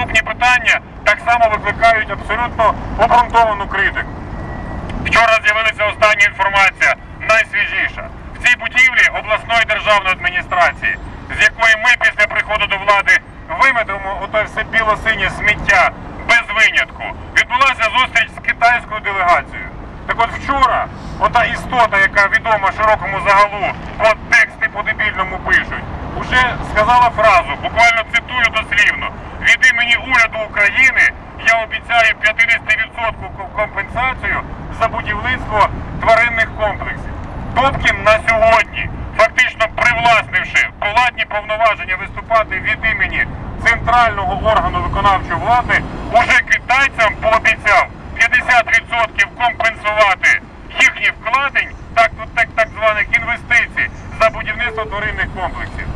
наступні питання так само викликають абсолютно обґрунтовану критику. Вчора з'явилася остання інформація, найсвіжіша. В цій будівлі обласної державної адміністрації, з якої ми після приходу до влади виметемо оте все біло-синє сміття без винятку, відбулася зустріч з китайською делегацією. Так от вчора, ота істота, яка відома широкому загалу, по тексти по-дебільному пишуть, уже сказала фразу, буквально цитую дослівно, від імені уряду України я обіцяю 50% компенсацію за будівництво тваринних комплексів. Добкін на сьогодні, фактично привласнивши владні повноваження виступати від імені центрального органу виконавчої влади, уже китайцям пообіцяв 50% компенсувати їхні вкладень, так, так, так званих інвестицій за будівництво тваринних комплексів.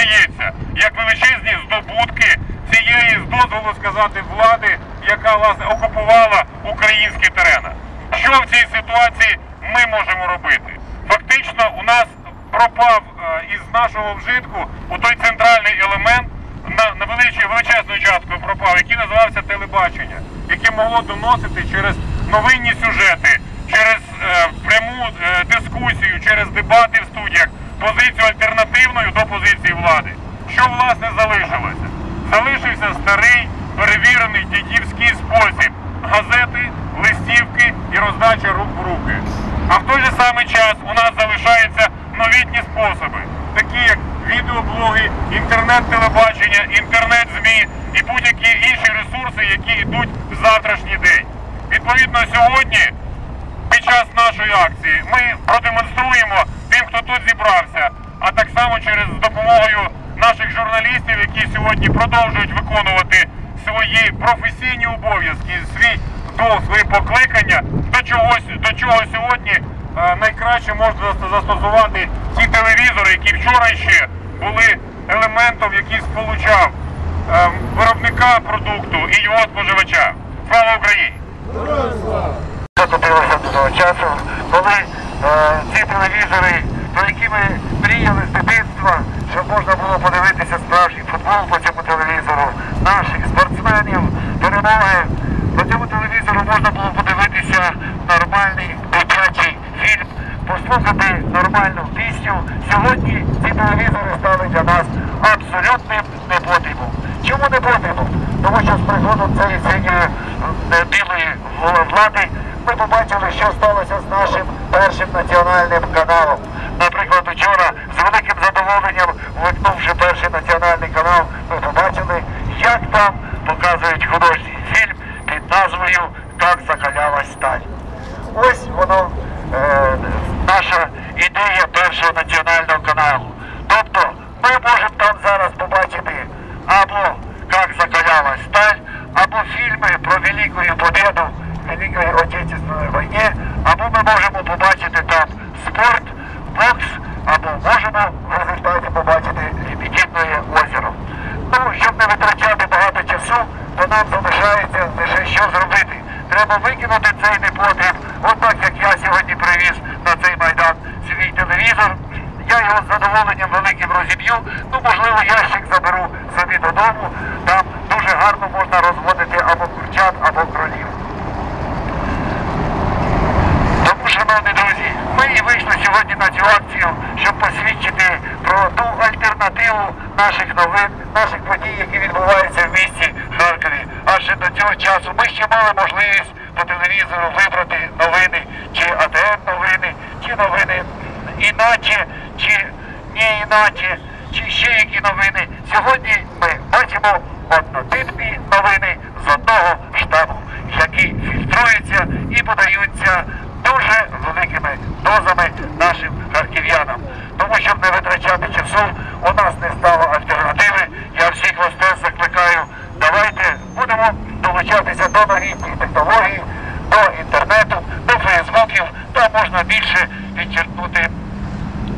Подається як величезні здобутки цієї, з дозволу сказати, влади, яка власне окупувала українські терени. Що в цій ситуації ми можемо робити? Фактично, у нас пропав е, із нашого вжитку у той центральний елемент на, на величезною часткою пропав, який називався телебачення, яке могло доносити через новинні сюжети, через е, пряму е, дискусію, через дебати в студіях позицію альтернативною до позиції влади. Що власне залишилося? Залишився старий перевірений дідівський спосіб газети, листівки і роздача рук в руки. А в той же самий час у нас залишаються новітні способи, такі як відеоблоги, інтернет-телебачення, інтернет-змі і будь-які інші ресурси, які йдуть в завтрашній день. Відповідно, сьогодні під час нашої акції ми продемонструємо тим, хто тут зібрався, а так само через допомогою наших журналістів, які сьогодні продовжують виконувати свої професійні обов'язки, свій долг, свої покликання, до чогось, до чого сьогодні е, найкраще можна застосувати ті телевізори, які вчора ще були елементом, який сполучав е, виробника продукту і його споживача. Слава Україні! Закотилося до того часу, коли е, ці телевізори, про які ми мріяли з дитинства, щоб можна було подивитися футбол по цьому телевізору, наших спортсменів, перемоги. По цьому телевізору можна було подивитися нормальний дитячий фільм, послухати нормальну пісню. Сьогодні ці телевізори стали для нас абсолютним непотрібом. Чому непотрібом? Тому що з приходом цієї синьої е, білої влади ми побачили, що сталося з нашим першим національним каналом. Наприклад, вчора з великим задоволенням, вмикнувши перший національний канал, ми побачили, там показують художній фільм під назвою Так закалялась сталь. Ось воно е, наша ідея першого національного каналу. Тобто ми можемо там зараз побачити або як закалялась сталь, або фільми про Велику Победу Великої Отечественної війни, або ми можемо побачити там спорт, бокс, або можемо в результаті побачити Лебедине озеро. Ну, щоб не витрачати багато часу, то нам залишається лише що зробити. Треба викинути цей непотріб. От так як я сьогодні привіз на цей майдан свій телевізор. Я його з задоволенням великим розіб'ю. Ну, можливо, ящик заберу собі додому. Там дуже гарно можна розводити або курчат, або кролів. Тому, шановні друзі, ми і вийшли сьогодні на цю акцію, щоб посвідчити про ту альтернативу наших новин, наших подій, які відбуваються в місті Харкові. Адже до цього часу ми ще мали можливість по телевізору вибрати новини, чи АТН новини, чи новини іначе, чи не іначе, чи ще які новини. Сьогодні ми бачимо однотипні новини з одного штабу, які фільтруються і подаються дуже великими дозами нашим харків'янам. Тому щоб не витрачати часу, у нас не стало альтернативи. Я всіх вас теж закликаю, давайте будемо долучатися до новітніх технологій, до інтернету, до фейсбуків, там можна більше відчерпнути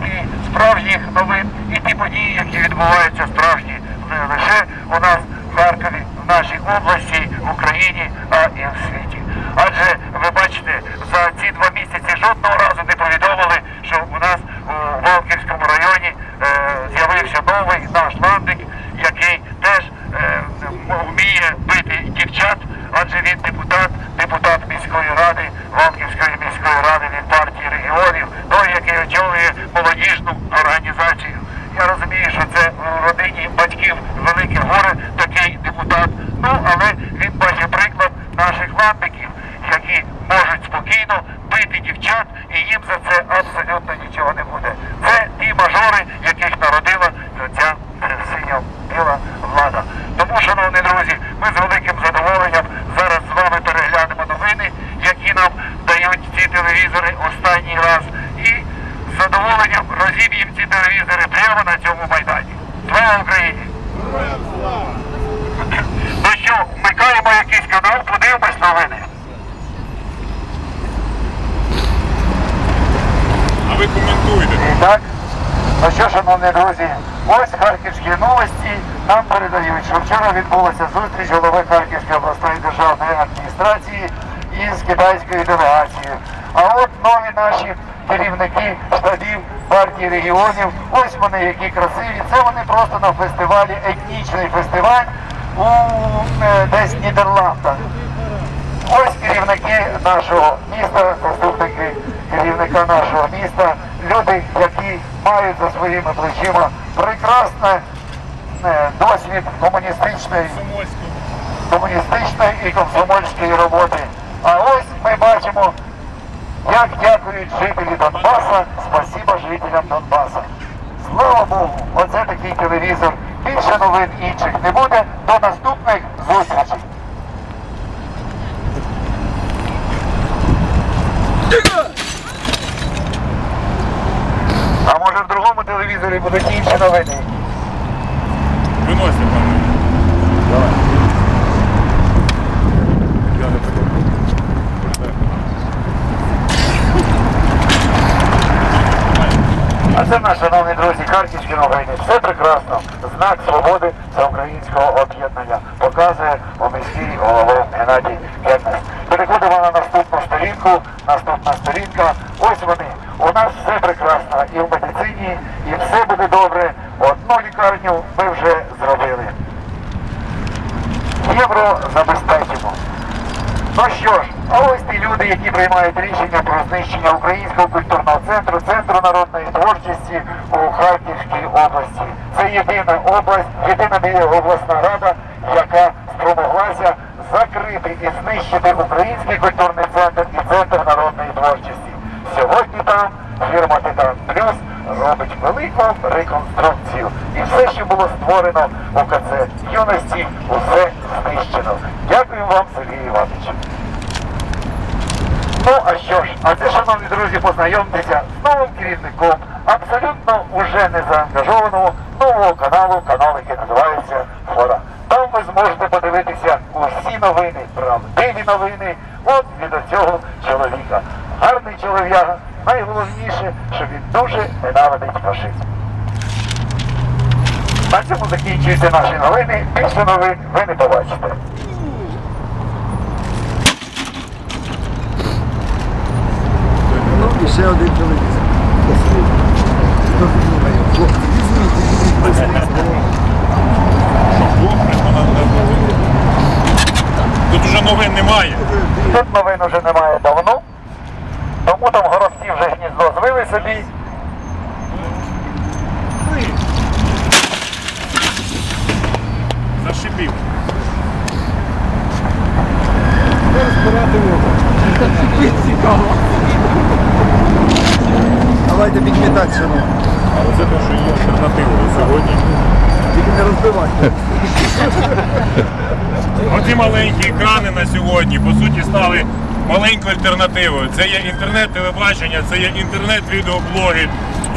і справжніх новин, і ті події, які відбуваються справжні не лише у нас в Харкові, в нашій області, в Україні, а і в світі. Адже ви бачите, за ці два місяці жодного разу не повідомили, що у нас у Волківському районі е, з'явився новий наш ландик, який теж е, вміє бити дівчат, адже він депутат, депутат міської ради, Валківської міської ради від партії регіонів, той, який очолює молодіжну організацію. Я розумію, що це в родині батьків велике горе, такий депутат. Ну, але він бачить приклад наших які можуть спокійно бити дівчат, і їм за це абсолютно нічого не буде. Це ті мажори, яких народила ця синя-біла влада. Тому, шановні друзі, ми з великим задоволенням зараз з вами переглянемо новини, які нам дають ці телевізори останній раз. І з задоволенням розіб'ємо ці телевізори прямо на цьому майдані. Слава Україні! Ну що, вмикаємо якийсь канал, подивимось новини. А ви коментуйте. Так, ну що, шановні друзі, ось харківські новості нам передають, що вчора відбулася зустріч голови Харківської обласної державної адміністрації із китайською делегацією. А от нові наші керівники штабів партії регіонів, ось вони які красиві. Це вони просто на фестивалі, етнічний фестиваль у десь Нідерландах. Ось керівники нашого міста, заступники керівника нашого міста, люди, які мають за своїми плечима прекрасний е, досвід комуністичної, комуністичної і комсомольської роботи. А ось ми бачимо, як дякують жителі Донбаса, спасіба жителям Донбаса. Слава Богу, оце такий телевізор. Більше новин інших не буде. До наступних зустрічей. А може в другому телевізорі будуть інші новини? Виносите, наш, шановні друзі, харківські новини. Все прекрасно. Знак свободи всеукраїнського об'єднання показує у міський голова Геннадій Гетнес. Переходимо на наступну сторінку. Наступна сторінка. Ось вони. У нас все прекрасно і в медицині, і все буде добре. Одну лікарню ми вже зробили. Євро забезпечимо. Ну що ж, а ось ті люди, які приймають рішення про знищення Українського культурного центру, центру народної творчості у Харківській області. Це єдина область, єдина обласна рада, яка спромоглася закрити і знищити Український культурний центр і центр народної творчості. Сьогодні там фірма Титан Плюс робить велику реконструкцію. І все, що було створено у КЦ юності, усе. Дякую вам, Сергій Іванович. Ну а що ж, а це, шановні друзі, познайомтеся з новим керівником абсолютно уже не заангажованого нового каналу, канал, який називається Фора. Там ви зможете подивитися усі новини, правдиві новини от від цього чоловіка. Гарний чолов'яга, найголовніше, що він дуже ненавидить фашизм. На цьому закінчуються наші новини. Більше новин ви не побачите. Ну, і ще один телевізор. Хто. Тут уже новин немає. Тут новин вже немає давно, тому там горобці вже гніздо звили собі. Зашипів. Розбирати воду. Цікаво. Давайте підмітати, шановні. Але це те, що є альтернативою сьогодні. Тільки не розбивайте. Оці маленькі екрани на сьогодні, по суті, стали маленькою альтернативою. Це є інтернет-телебачення, це є інтернет-відеоблоги,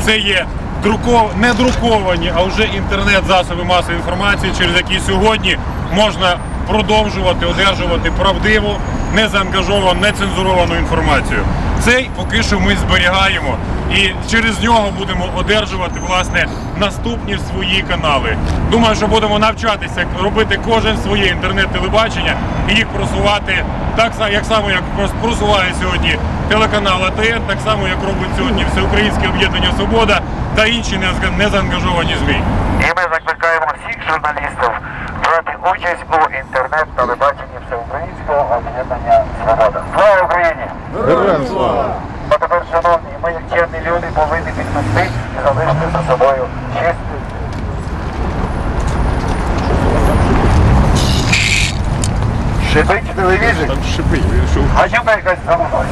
це є друков... не друковані, а вже інтернет-засоби масової інформації, через які сьогодні можна продовжувати одержувати правдиву, незаангажовану, нецензуровану інформацію. Цей поки що ми зберігаємо і через нього будемо одержувати власне наступні свої канали. Думаю, що будемо навчатися робити кожен своє інтернет-телебачення і їх просувати так само, як само як прос- просуває сьогодні телеканал АТН, так само як робить сьогодні Всеукраїнське об'єднання Свобода та інші незаангажовані ЗМІ. І ми закликаємо всіх журналістів брати участь у інтернет-телебаченні всеукраїнського об'єднання Свобода. Слава Україні! Героям слава! А тепер, шановні, ми як чесні люди повинні піднести і залишити за собою чистий. Шипить телевізор, Там шипить, він що а чому якась забуває?